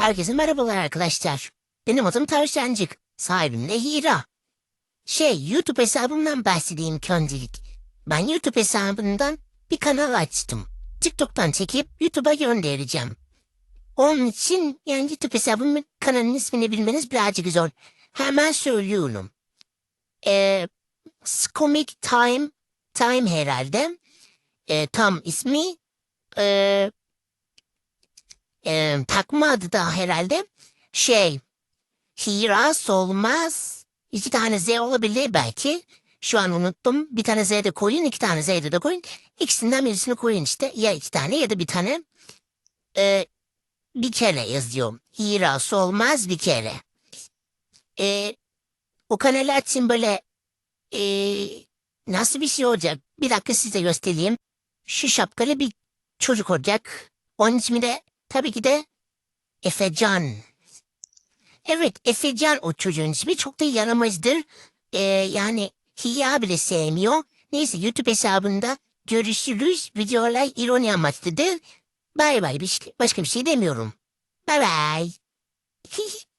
Herkese merhabalar arkadaşlar. Benim adım Tavşancık. Sahibim de Hira. Şey, YouTube hesabımdan bahsedeyim ilk öncelik. Ben YouTube hesabından bir kanal açtım. TikTok'tan çekip YouTube'a göndereceğim. Onun için yani YouTube hesabımın kanalın ismini bilmeniz birazcık zor. Hemen söylüyorum. Ee, Comic Time, Time herhalde. Ee, tam ismi. Ee, e, takma adı da herhalde şey Hira Solmaz iki tane Z olabilir belki. Şu an unuttum. Bir tane Z de koyun, iki tane Z de koyun. İkisinden birisini koyun işte. Ya iki tane ya da bir tane. Ee, bir kere yazıyorum. Hira Solmaz bir kere. Ee, o açayım böyle ee, nasıl bir şey olacak? Bir dakika size göstereyim. Şu şapkalı bir çocuk olacak. Onun ismi de Tabii ki de Efecan. Evet Efecan o çocuğun ismi çok da yaramazdır. Ee, yani Hiya bile sevmiyor. Neyse YouTube hesabında görüşürüz. Videolar ironi amaçlıdır. Bay bay şey- başka bir şey demiyorum. Bay bay.